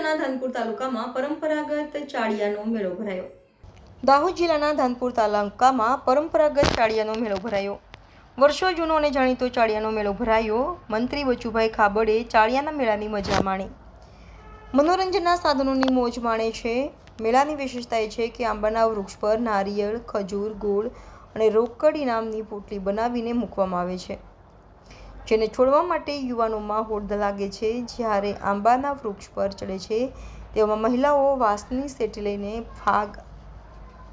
તાલુકામાં પરંપરાગત ચાળિયાનો મેળો ભરાયો. દાહોદ જિલ્લાના ધાનપુર તાલુકામાં પરંપરાગત ચાળિયાનો મેળો ભરાયો. વર્ષો જૂનો અને જાણીતો ચાળિયાનો મેળો ભરાયો. મંત્રી બચુભાઈ ખાબડે ચાળિયાના મેળાની મજા માણી. મનોરંજનના સાધનોની મોજ માણે છે. મેળાની વિશેષતા એ છે કે આંબાના વૃક્ષ પર નારિયેળ, ખજૂર, ગોળ અને રોકડ નામની પોટલી બનાવીને મૂકવામાં આવે છે. જેને છોડવા માટે યુવાનોમાં હોડ લાગે છે, જ્યારે આંબાના વૃક્ષ પર ચડે છે, તેવામાં મહિલાઓ વાંસની સેટી લઈને ફાગ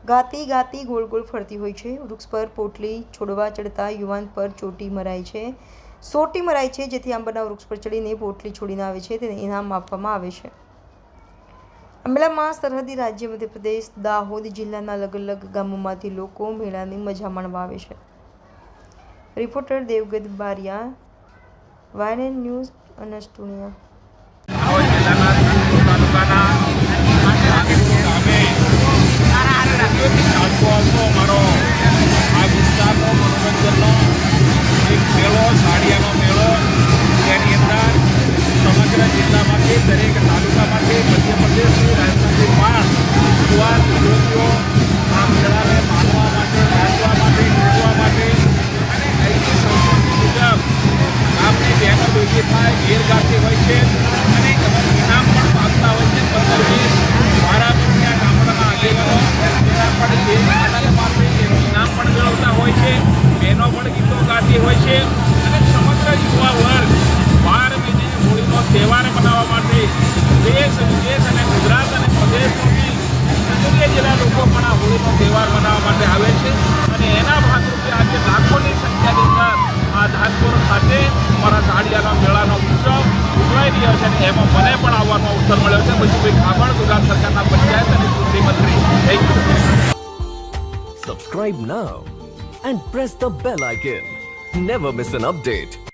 ગાતી ગાતી ગોળ ગોળ ફરતી હોય છે. વૃક્ષ પર પોટલી છોડવા ચડતા યુવાન પર ચોટી મરાય છે. સોટી મરાય છે, જેથી આંબાના વૃક્ષ પર ચડીને પોટલી છોડીને આવે છે, તેને ઇનામ આપવામાં આવે છે. મેળામાં સરહદી રાજ્ય મધ્યપ્રદેશ, દાહોદ જિલ્લાના અલગ અલગ ગામોમાંથી લોકો મેળાની મજા માણવા આવે છે. રિપોર્ટર દેવગત બારિયા વાયન ન્યૂઝ અને સમગ્ર જિલ્લામાંથી દરેક તાલુકામાંથી મધ્યપ્રદેશની રાજધાની પણ યુવાન યુવતીઓ ભેગી થાય ગીર ગાતી હોય છે ઉજવાઈ છે અને એમાં મને પણ આવવાનો અવસર મળ્યો છે. બચુભાઈ ખાબડ ગુજરાત સરકારના પંચાયત અને કૃષિ મંત્રી thank you subscribe now and press the bell icon never miss an update.